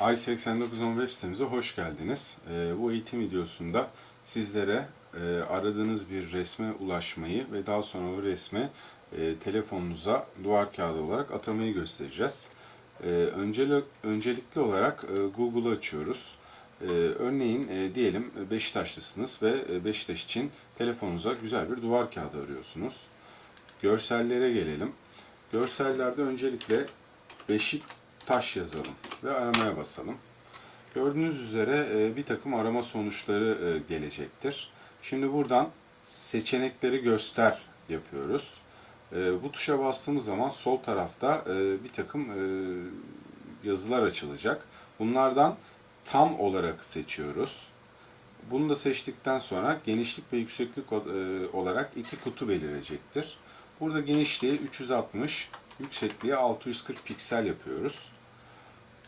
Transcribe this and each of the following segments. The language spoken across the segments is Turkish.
i8910 web sitemize hoş geldiniz. Ee, bu eğitim videosunda sizlere e, aradığınız bir resme ulaşmayı ve daha sonra o resmi e, telefonunuza duvar kağıdı olarak atamayı göstereceğiz. Önceli, öncelikli olarak e, Google'ı açıyoruz. Örneğin e, diyelim Beşiktaşlısınız ve e, Beşiktaş için telefonunuza güzel bir duvar kağıdı arıyorsunuz. Görsellere gelelim. Görsellerde öncelikle Beşiktaş yazalım ve aramaya basalım. Gördüğünüz üzere e, bir takım arama sonuçları e, gelecektir. Şimdi buradan seçenekleri göster yapıyoruz. E, Bu tuşa bastığımız zaman sol tarafta bir takım yazılar açılacak. Bunlardan tam olarak seçiyoruz. Bunu da seçtikten sonra genişlik ve yükseklik olarak iki kutu belirecektir. Burada genişliği 360, yüksekliği 640 piksel yapıyoruz.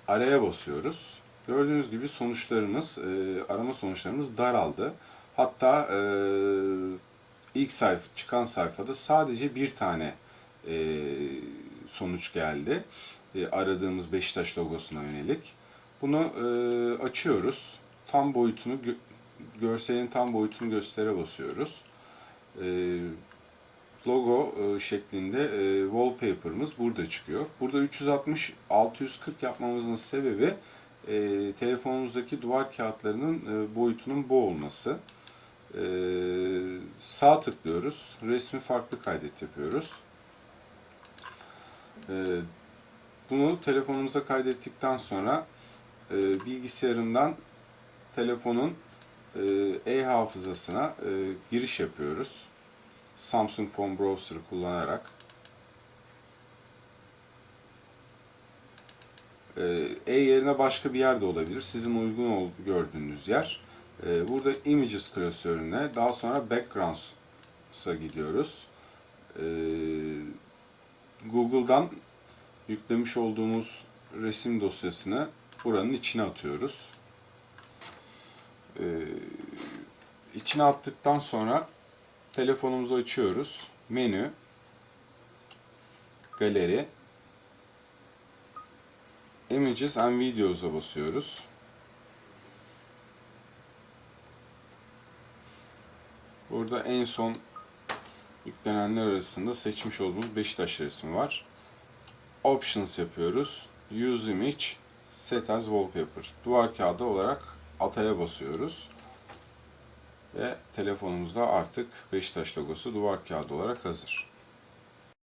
Araya basıyoruz. Gördüğünüz gibi sonuçlarımız, e, arama sonuçlarımız daraldı. Hatta e, ilk sayfa çıkan sayfada sadece bir tane e, sonuç geldi. E, aradığımız Beşiktaş logosuna yönelik. Bunu e, açıyoruz. Tam boyutunu gö- görselin tam boyutunu göstere basıyoruz. Logo e, şeklinde e, wallpaper'ımız burada çıkıyor. Burada 360 640 yapmamızın sebebi e, telefonumuzdaki duvar kağıtlarının boyutunun bu olması. Sağ tıklıyoruz. Resmi farklı kaydet yapıyoruz. Bunu telefonumuza kaydettikten sonra bilgisayarından telefonun e-hafızasına giriş yapıyoruz. Samsung Phone Browser'ı kullanarak Ee, E yerine başka bir yer de olabilir. Sizin uygun gördüğünüz yer. Ee, Burada Images klasörüne daha sonra Backgrounds'a gidiyoruz. Ee, Google'dan yüklemiş olduğumuz resim dosyasını buranın içine atıyoruz. İçine attıktan sonra telefonumuzu açıyoruz. Menü, galeri, Images and Videos'a basıyoruz. Burada en son yüklenenler arasında seçmiş olduğumuz Beşiktaş resmi var. Options yapıyoruz. Use Image, Set as Wallpaper. Duvar kağıdı olarak ataya basıyoruz. Ve telefonumuzda artık Beşiktaş logosu duvar kağıdı olarak hazır.